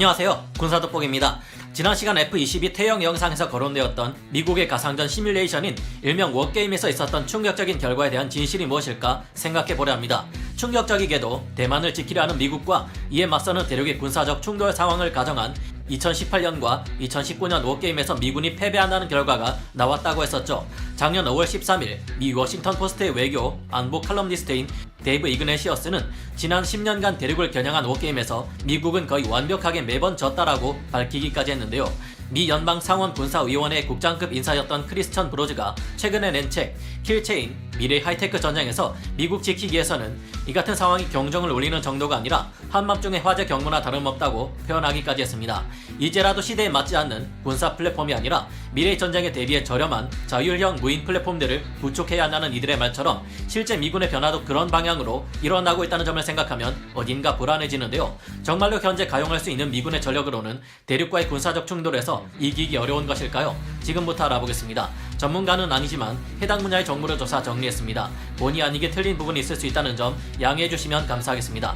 안녕하세요. 군사돋보기입니다. 지난 시간 F-22 태형 영상에서 거론되었던 미국의 가상전 시뮬레이션인 일명 워게임에서 있었던 충격적인 결과에 대한 진실이 무엇일까 생각해 보려 합니다. 충격적이게도 대만을 지키려 하는 미국과 이에 맞서는 대륙의 군사적 충돌 상황을 가정한 2018년과 2019년 워게임에서 미군이 패배한다는 결과가 나왔다고 했었죠. 작년 5월 13일 미 워싱턴 포스트의 외교 안보 칼럼니스트인 데이브 이그네시어스는 지난 10년간 대륙을 겨냥한 워게임에서 미국은 거의 완벽하게 매번 졌다라고 밝히기까지 했는데요. 미 연방 상원 군사위원회 국장급 인사였던 크리스천 브로즈가 최근에 낸 책 킬체인 미래 하이테크 전쟁에서 미국 지키기에서는 이 같은 상황이 경종을 울리는 정도가 아니라 한밤중의 화재 경보나 다름없다고 표현하기까지 했습니다. 이제라도 시대에 맞지 않는 군사 플랫폼이 아니라 미래 전쟁에 대비해 저렴한 자율형 무인 플랫폼들을 구축해야 한다는 이들의 말처럼 실제 미군의 변화도 그런 방향으로 일어나고 있다는 점을 생각하면 어딘가 불안해지는데요. 정말로 현재 가용할 수 있는 미군의 전력으로는 대륙과의 군사적 충돌에서 이기기 어려운 것일까요? 지금부터 알아보겠습니다. 전문가는 아니지만 해당 분야의 정보를 조사 정리했습니다. 본의 아니게 틀린 부분이 있을 수 있다는 점 양해해 주시면 감사하겠습니다.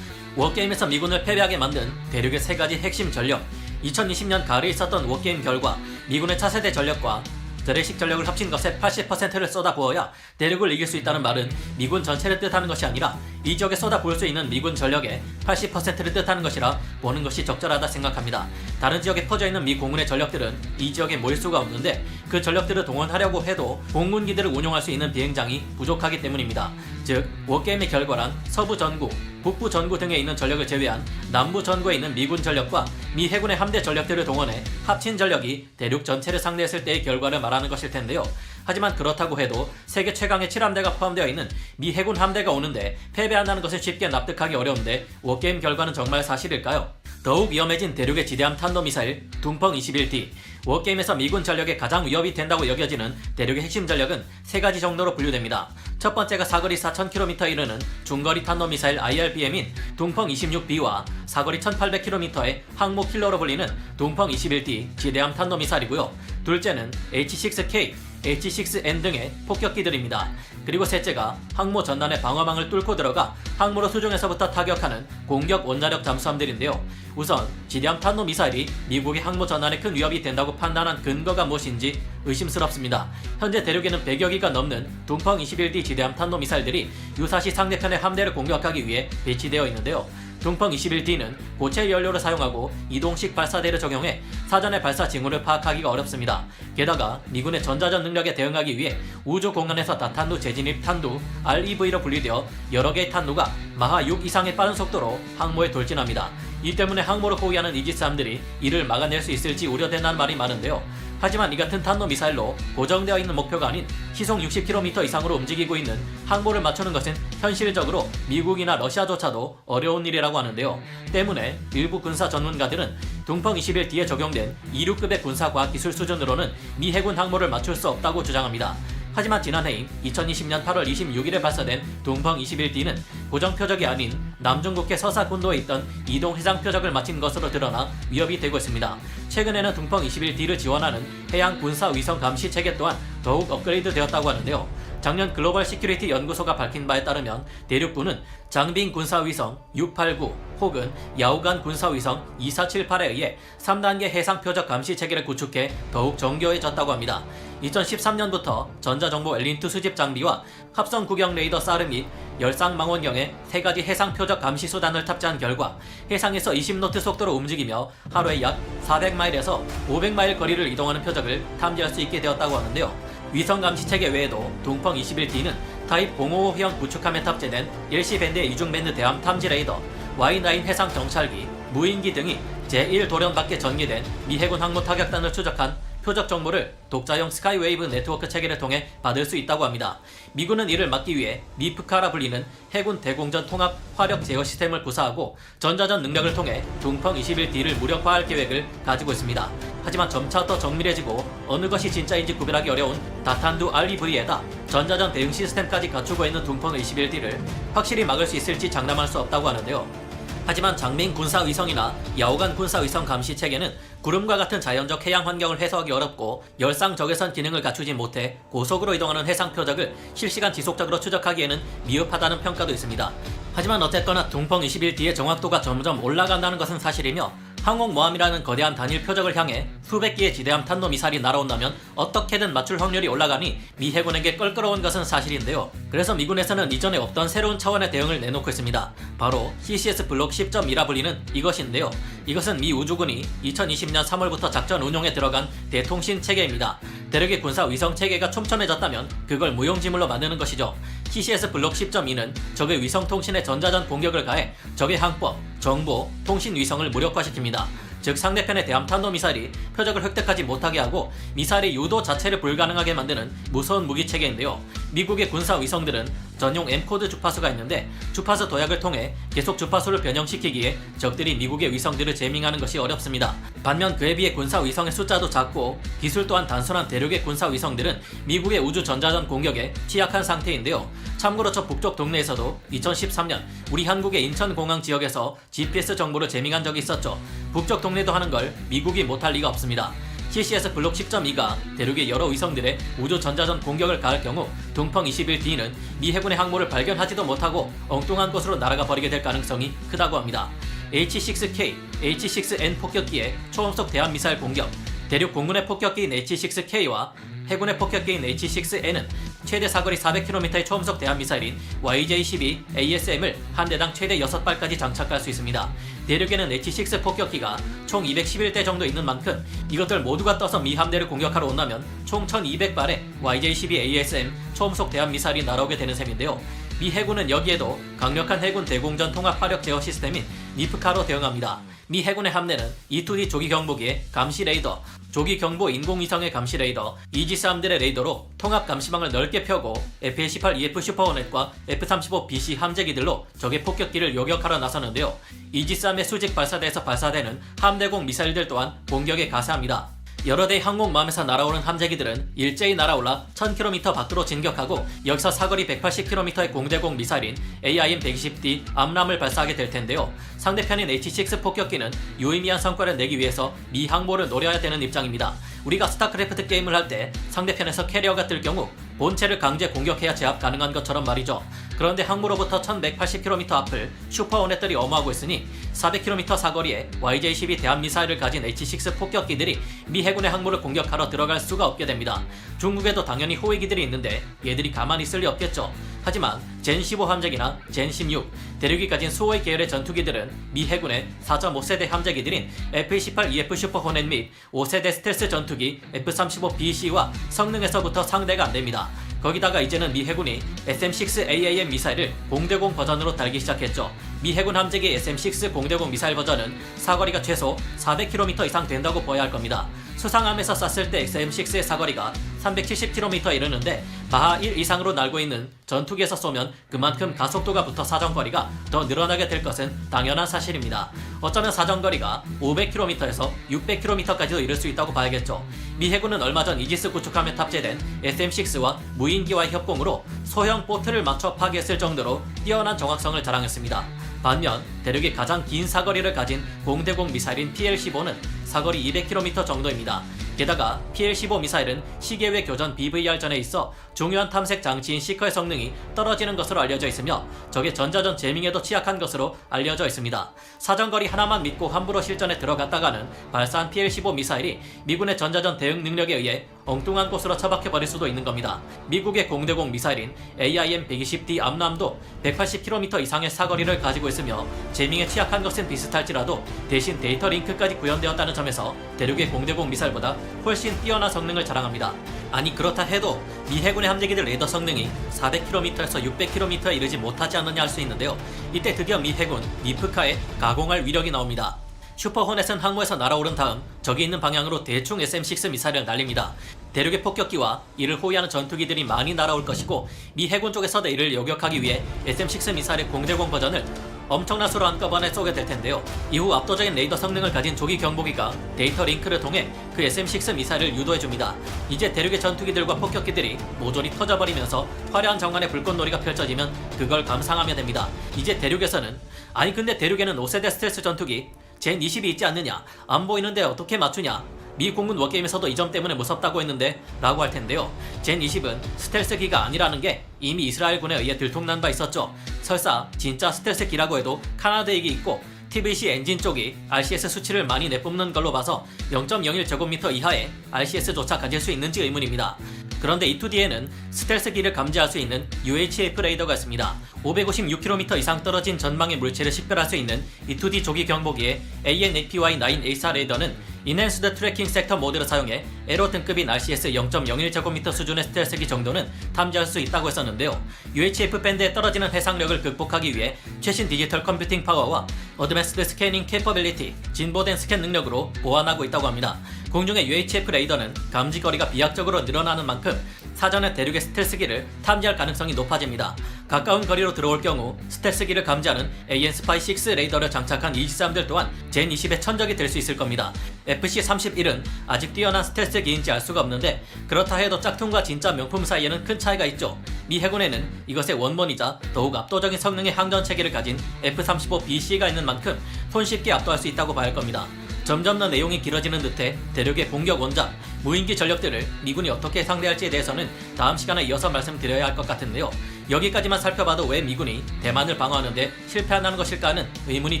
워게임에서 미군을 패배하게 만든 대륙의 세 가지 핵심 전력 2020년 가을에 있었던 워게임 결과 미군의 차세대 전력과 드레식 전력을 합친 것에 80%를 쏟아부어야 대륙을 이길 수 있다는 말은 미군 전체를 뜻하는 것이 아니라 이 지역에 쏟아부을 수 있는 미군 전력의 80%를 뜻하는 것이라 보는 것이 적절하다 생각합니다. 다른 지역에 퍼져 있는 미 공군의 전력들은 이 지역에 모일 수가 없는데 그 전력들을 동원하려고 해도 공군기들을 운용할 수 있는 비행장이 부족하기 때문입니다. 즉, 워게임의 결과란 서부 전구, 북부 전구 등에 있는 전력을 제외한 남부 전구에 있는 미군 전력과 미 해군의 함대 전력들을 동원해 합친 전력이 대륙 전체를 상대했을 때의 결과를 말하는 것일 텐데요. 하지만 그렇다고 해도 세계 최강의 7함대가 포함되어 있는 미 해군 함대가 오는데 패배한다는 것은 쉽게 납득하기 어려운데 워게임 결과는 정말 사실일까요? 더욱 위험해진 대륙의 지대함 탄도미사일 둥펑 21D 워게임에서 미군 전력에 가장 위협이 된다고 여겨지는 대륙의 핵심 전력은 세 가지 정도로 분류됩니다. 첫 번째가 사거리 4,000km 이르는 중거리 탄도미사일 IRBM인 둥펑 26B와 사거리 1,800km의 항모 킬러로 불리는 둥펑 21D 지대함 탄도미사일이고요. 둘째는 H6K H6N 등의 폭격기들입니다. 그리고 셋째가 항모 전단의 방어망을 뚫고 들어가 항모로 수중에서부터 타격하는 공격 원자력 잠수함들인데요. 우선 지대함 탄도 미사일이 미국의 항모 전단에 큰 위협이 된다고 판단한 근거가 무엇인지 의심스럽습니다. 현재 대륙에는 100여 기가 넘는 둥펑 21D 지대함 탄도 미사일들이 유사시 상대편의 함대를 공격하기 위해 배치되어 있는데요. 둥펑 21D는 고체 연료를 사용하고 이동식 발사대를 적용해 사전의 발사 징후를 파악하기가 어렵습니다. 게다가 미군의 전자전 능력에 대응하기 위해 우주 공간에서 다탄두 재진입 탄두 REV로 분리되어 여러 개의 탄두가 마하 6 이상의 빠른 속도로 항모에 돌진합니다. 이 때문에 항모를 포기하는 이지스함들이 이를 막아낼 수 있을지 우려된다는 말이 많은데요. 하지만 이 같은 탄도 미사일로 고정되어 있는 목표가 아닌 시속 60km 이상으로 움직이고 있는 항모를 맞추는 것은 현실적으로 미국이나 러시아조차도 어려운 일이라고 하는데요. 때문에 일부 군사 전문가들은 둥펑 21D에 적용된 26급의 군사과학기술 수준으로는 미 해군 항모를 맞출 수 없다고 주장합니다. 하지만 지난해인 2020년 8월 26일에 발사된 동펑 21D는 고정 표적이 아닌 남중국해 서사 군도에 있던 이동 해상 표적을 마친 것으로 드러나 위협이 되고 있습니다. 최근에는 동펑 21D를 지원하는 해양 군사 위성 감시 체계 또한 더욱 업그레이드 되었다고 하는데요. 작년 글로벌 시큐리티 연구소가 밝힌 바에 따르면 대륙부는 장빙 군사위성 689 혹은 야우간 군사위성 2478에 의해 3단계 해상 표적 감시 체계를 구축해 더욱 정교해졌다고 합니다. 2013년부터 전자정보 엘린트 수집 장비와 합성 구경 레이더 사르 및 열상 망원경에 세 가지 해상 표적 감시 수단을 탑재한 결과 해상에서 20노트 속도로 움직이며 하루에 약 400마일에서 500마일 거리를 이동하는 표적을 탐지할 수 있게 되었다고 하는데요. 위성 감시 체계 외에도 동펑 21D는 타입 055형 구축함에 탑재된 일시밴드 이중밴드 대함 탐지 레이더, Y9 해상 정찰기, 무인기 등이 제1 도련 밖에 전개된 미 해군 항모 타격단을 추적한 표적 정보를 독자용 스카이웨이브 네트워크 체계를 통해 받을 수 있다고 합니다. 미군은 이를 막기 위해 미프카라 불리는 해군 대공전 통합 화력 제어 시스템을 구사하고 전자전 능력을 통해 둥펑 21D를 무력화할 계획을 가지고 있습니다. 하지만 점차 더 정밀해지고 어느 것이 진짜인지 구별하기 어려운 다탄두 REV에다 전자전 대응 시스템까지 갖추고 있는 둥펑 21D를 확실히 막을 수 있을지 장담할 수 없다고 하는데요. 하지만 장민 군사위성이나 야오간 군사위성 감시 체계는 구름과 같은 자연적 해양 환경을 해소하기 어렵고 열상 적외선 기능을 갖추지 못해 고속으로 이동하는 해상 표적을 실시간 지속적으로 추적하기에는 미흡하다는 평가도 있습니다. 하지만 어쨌거나 둥펑 21D의 정확도가 점점 올라간다는 것은 사실이며 항공모함이라는 거대한 단일 표적을 향해 수백 기의 지대함 탄도 미사일이 날아온다면 어떻게든 맞출 확률이 올라가니 미 해군에게 껄끄러운 것은 사실인데요. 그래서 미군에서는 이전에 없던 새로운 차원의 대응을 내놓고 있습니다. 바로 CCS 블록 10.2라 불리는 이것인데요. 이것은 미 우주군이 2020년 3월부터 작전 운용에 들어간 대통신 체계입니다. 대륙의 군사 위성 체계가 촘촘해졌다면 그걸 무용지물로 만드는 것이죠. CCS 블록 10.2는 적의 위성 통신에 전자전 공격을 가해 적의 항법, 정보, 통신 위성을 무력화시킵니다. 즉 상대편의 대함 탄도미사일이 표적을 획득하지 못하게 하고 미사일의 유도 자체를 불가능하게 만드는 무서운 무기 체계인데요. 미국의 군사 위성들은 전용 M코드 주파수가 있는데 주파수 도약을 통해 계속 주파수를 변형시키기에 적들이 미국의 위성들을 제밍하는 것이 어렵습니다. 반면 그에 비해 군사 위성의 숫자도 작고 기술 또한 단순한 대륙의 군사 위성들은 미국의 우주 전자전 공격에 취약한 상태인데요. 참고로 저 북쪽 동네에서도 2013년 우리 한국의 인천공항 지역에서 GPS 정보를 제밍한 적이 있었죠. 북쪽 동네도 하는 걸 미국이 못할 리가 없습니다. CCS 블록 10.2가 대륙의 여러 위성들의 우주 전자전 공격을 가할 경우 둥펑 21D는 미 해군의 항모를 발견하지도 못하고 엉뚱한 곳으로 날아가 버리게 될 가능성이 크다고 합니다. H6K, H6N 폭격기의 초음속 대함 미사일 공격, 대륙 공군의 폭격기인 H6K와 해군의 폭격기인 H6N은 최대 사거리 400km의 초음속 대함 미사일인 YJ-12 ASM을 한 대당 최대 6발까지 장착할 수 있습니다. 대륙에는 H6 폭격기가 총 211대 정도 있는 만큼 이것들 모두가 떠서 미 함대를 공격하러 온다면 총 1200발의 YJ-12 ASM 초음속 대함 미사일이 날아오게 되는 셈인데요. 미 해군은 여기에도 강력한 해군 대공전 통합 화력 제어 시스템인 니프카로 대응합니다. 미 해군의 함대는 E2D 조기 경보기에 감시 레이더, 조기 경보 인공위성의 감시 레이더, 이지스함들의 레이더로 통합 감시망을 넓게 펴고 F-18EF 슈퍼호넷과 F-35BC 함재기들로 적의 폭격기를 요격하러 나서는데요. 이지스함의 수직 발사대에서 발사되는 함대공 미사일들 또한 공격에 가세합니다. 여러 대의 항공모함에서 날아오는 함재기들은 일제히 날아올라 1000km 밖으로 진격하고 여기서 사거리 180km의 공대공 미사일인 AIM-120D 암람을 발사하게 될 텐데요. 상대편인 H6 폭격기는 유의미한 성과를 내기 위해서 미 항모를 노려야 되는 입장입니다. 우리가 스타크래프트 게임을 할 때 상대편에서 캐리어가 뜰 경우 본체를 강제 공격해야 제압 가능한 것처럼 말이죠. 그런데 항모로부터 1180km 앞을 슈퍼호넷들이 엄호하고 있으니 400km 사거리에 YJ-12 대한미사일을 가진 H6 폭격기들이 미 해군의 항모를 공격하러 들어갈 수가 없게 됩니다. 중국에도 당연히 호위기들이 있는데 얘들이 가만히 있을 리 없겠죠. 하지만 젠15 함재기나 젠16, 대륙이 가진 수호의 계열의 전투기들은 미 해군의 4.5세대 함재기들인 F-18EF 슈퍼호넷 및 5세대 스텔스 전투기 F-35BC와 성능에서부터 상대가 안 됩니다. 거기다가 이제는 미 해군이 SM-6AAM 미사일을 공대공 버전으로 달기 시작했죠. 미 해군 함재기 SM-6 공대공 미사일 버전은 사거리가 최소 400km 이상 된다고 보아야 할 겁니다. 수상함에서 쐈을 때 SM-6의 사거리가 370km에 이르는데 마하 1 이상으로 날고 있는 전투기에서 쏘면 그만큼 가속도가 붙어 사정거리가 더 늘어나게 될 것은 당연한 사실입니다. 어쩌면 사정거리가 500km에서 600km까지도 이를 수 있다고 봐야겠죠. 미 해군은 얼마 전 이지스 구축함에 탑재된 SM-6와 무인기와의 협공으로 소형 보트를 맞춰 파괴했을 정도로 뛰어난 정확성을 자랑했습니다. 반면 대륙의 가장 긴 사거리를 가진 공대공 미사일인 PL-15는 사거리 200km 정도입니다. 게다가 PL-15 미사일은 시계외 교전 BVR전에 있어 중요한 탐색 장치인 시커의 성능이 떨어지는 것으로 알려져 있으며 적의 전자전 제밍에도 취약한 것으로 알려져 있습니다. 사정거리 하나만 믿고 함부로 실전에 들어갔다가는 발사한 PL-15 미사일이 미군의 전자전 대응 능력에 의해 엉뚱한 곳으로 처박혀버릴 수도 있는 겁니다. 미국의 공대공 미사일인 AIM-120D 암람도 180km 이상의 사거리를 가지고 있으며 제밍에 취약한 것은 비슷할지라도 대신 데이터 링크까지 구현되었다는 점에서 대륙의 공대공 미사일보다 훨씬 뛰어난 성능을 자랑합니다. 아니 그렇다 해도 미 해군의 함재기들 레이더 성능이 400km에서 600km에 이르지 못하지 않느냐 할 수 있는데요. 이때 드디어 미 해군 니프카에 가공할 위력이 나옵니다. 슈퍼 호넷은 항모에서 날아오른 다음 적이 있는 방향으로 대충 SM-6 미사일을 날립니다. 대륙의 폭격기와 이를 호위하는 전투기들이 많이 날아올 것이고 미 해군 쪽에서도 이를 요격하기 위해 SM-6 미사일의 공대공 버전을 엄청난 수로 한꺼번에 쏘게 될 텐데요. 이후 압도적인 레이더 성능을 가진 조기 경보기가 데이터 링크를 통해 그 SM-6 미사일을 유도해줍니다. 이제 대륙의 전투기들과 폭격기들이 모조리 터져버리면서 화려한 정관의 불꽃놀이가 펼쳐지면 그걸 감상하면 됩니다. 이제 대륙에서는 아니 근데 대륙에는 5세대 스텔스 전투기 젠 20이 있지 않느냐? 안 보이는데 어떻게 맞추냐? 미 공군 워게임에서도 이 점 때문에 무섭다고 했는데 라고 할 텐데요. 젠 20은 스텔스기가 아니라는 게 이미 이스라엘군에 의해 들통난 바 있었죠. 설사 진짜 스텔스기라고 해도 카나드익이 있고 TVC 엔진 쪽이 RCS 수치를 많이 내뿜는 걸로 봐서 0.01제곱미터 이하의 RCS조차 가질 수 있는지 의문입니다. 그런데 E2D에는 스텔스기를 감지할 수 있는 UHF 레이더가 있습니다. 556km 이상 떨어진 전방의 물체를 식별할 수 있는 E2D 조기 경보기의 AN-APY-9A4 레이더는 인핸스드 트래킹 섹터 모드를 사용해 에로 등급인 RCS 0.01제곱미터 수준의 스텔스기 정도는 탐지할 수 있다고 했었는데요. UHF 밴드에 떨어지는 해상력을 극복하기 위해 최신 디지털 컴퓨팅 파워와 어드밴스드 스캐닝 캐퍼빌리티, 진보된 스캔 능력으로 보완하고 있다고 합니다. 공중의 UHF 레이더는 감지 거리가 비약적으로 늘어나는 만큼 사전에 대륙의 스텔스기를 탐지할 가능성이 높아집니다. 가까운 거리로 들어올 경우 스텔스기를 감지하는 AN 스파이 6 레이더를 장착한 23들 또한 젠 20의 천적이 될 수 있을 겁니다. FC31은 아직 뛰어난 스텔스기인지 알 수가 없는데 그렇다 해도 짝퉁과 진짜 명품 사이에는 큰 차이가 있죠. 미 해군에는 이것의 원본이자 더욱 압도적인 성능의 항전 체계를 가진 F-35BC가 있는 만큼 손쉽게 압도할 수 있다고 봐야 할 겁니다. 점점 더 내용이 길어지는 듯해 대륙의 공격 원작, 무인기 전력들을 미군이 어떻게 상대할지에 대해서는 다음 시간에 이어서 말씀드려야 할 것 같은데요. 여기까지만 살펴봐도 왜 미군이 대만을 방어하는데 실패한다는 것일까 하는 의문이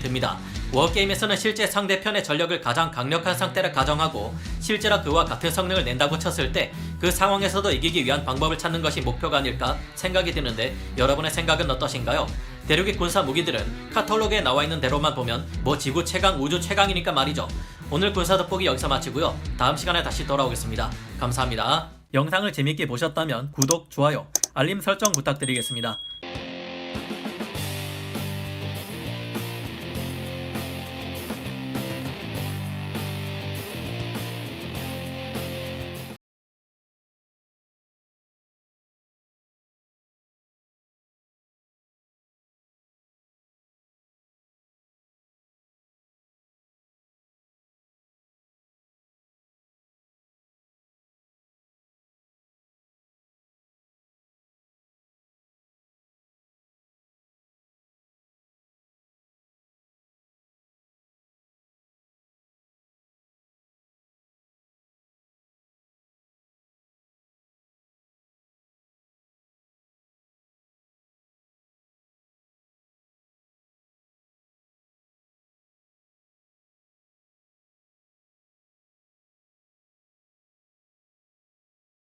듭니다. 워게임에서는 실제 상대편의 전력을 가장 강력한 상태를 가정하고 실제로 그와 같은 성능을 낸다고 쳤을 때 그 상황에서도 이기기 위한 방법을 찾는 것이 목표가 아닐까 생각이 드는데 여러분의 생각은 어떠신가요? 대륙의 군사 무기들은 카탈로그에 나와 있는 대로만 보면 뭐 지구 최강 우주 최강이니까 말이죠. 오늘 군사 돋보기 여기서 마치고요. 다음 시간에 다시 돌아오겠습니다. 감사합니다. 영상을 재밌게 보셨다면 구독, 좋아요, 알림 설정 부탁드리겠습니다.